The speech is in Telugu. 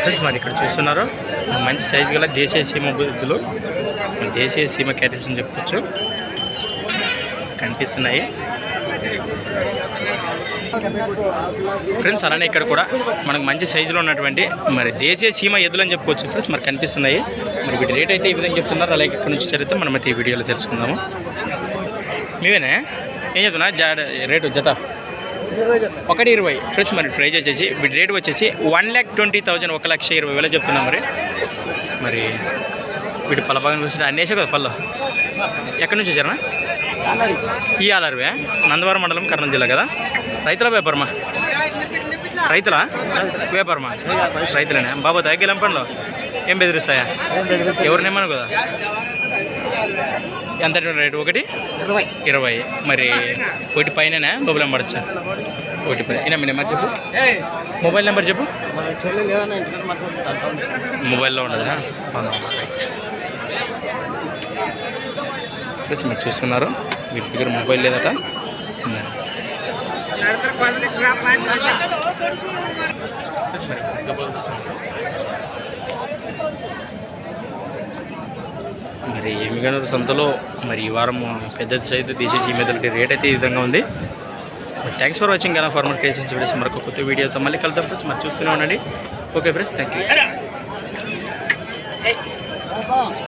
ఫ్రెండ్స్ మరి ఇక్కడ చూస్తున్నారు. మంచి సైజు గల దేశీయ సీమ బుద్ధులు. దేశీయ సీమ క్యాటిల్స్ అని చెప్పుకోవచ్చు. కనిపిస్తున్నాయి. ఫ్రెండ్స్ అలానే ఇక్కడ కూడా మనకు మంచి సైజులో ఉన్నటువంటి మరి దేశీయ సీమ ఎద్దులు అని చెప్పుకోవచ్చు. ఫ్రెండ్స్ మరి కనిపిస్తున్నాయి. మరి వీటి రేట్ అయితే ఈ విధంగా చెప్తున్నారు. అలాగే ఇక్కడ నుంచి చరిత్ర మనం అయితే ఈ వీడియోలో తెలుసుకుందాము. మీవేనా? ఏం చెప్తున్నా? జా రేటు జత. ఒకటి ఇరవై. ఫ్రెష్ మరి ప్రైజ్ వచ్చేసి వీటి రేట్ వచ్చేసి వన్ ల్యాక్ ట్వంటీ థౌజండ్ ఒక లక్ష ఇరవై వేలు చెప్తున్నాం మరి. మరి వీటి పళ్ళ భాగం చూసి అన్నేసే కదా పళ్ళు? ఎక్కడి నుంచి వచ్చారా ఈ ఆలర్వే నందవరం మండలం కర్నూలు జిల్లా కదా? రైతుల వ్యాపారమా? రైతుల? వ్యాపారమా? రైతులేనా? బాబు తగ్గిలం పండ్లు ఏం బెదిరిస్తాయా? ఎవరినేమను కదా ఎంత రేటు? ఒకటి? ఇరవై. ఇరవై. మరి ఒకటి పైన బొబ్బులు పడచ్చా ఒకటి పైన. మీ నెంబర్ చెప్పు? మొబైల్ నెంబర్ చెప్పు? మొబైల్లో ఉండదా? మీరు చూస్తున్నారు. వీటి దగ్గర మొబైల్ లేదట. మరి మరి ఎమిగనూరు సంతలో మరి ఈ వారం పెద్ద సైజు ఈ మెదలకి రేట్ అయితే ఈ విధంగా ఉంది థ్యాంక్స్ ఫర్ వాచింగ్ కదా ఫార్మర్ క్రియేషన్స్ వీడియోస్ మరొక కొత్త వీడియోతో మళ్ళీ కలుద్దాం ఫ్రెండ్స్ మరి చూస్తూనే ఉండండి ఓకే ఫ్రెండ్స్ థ్యాంక్ యూ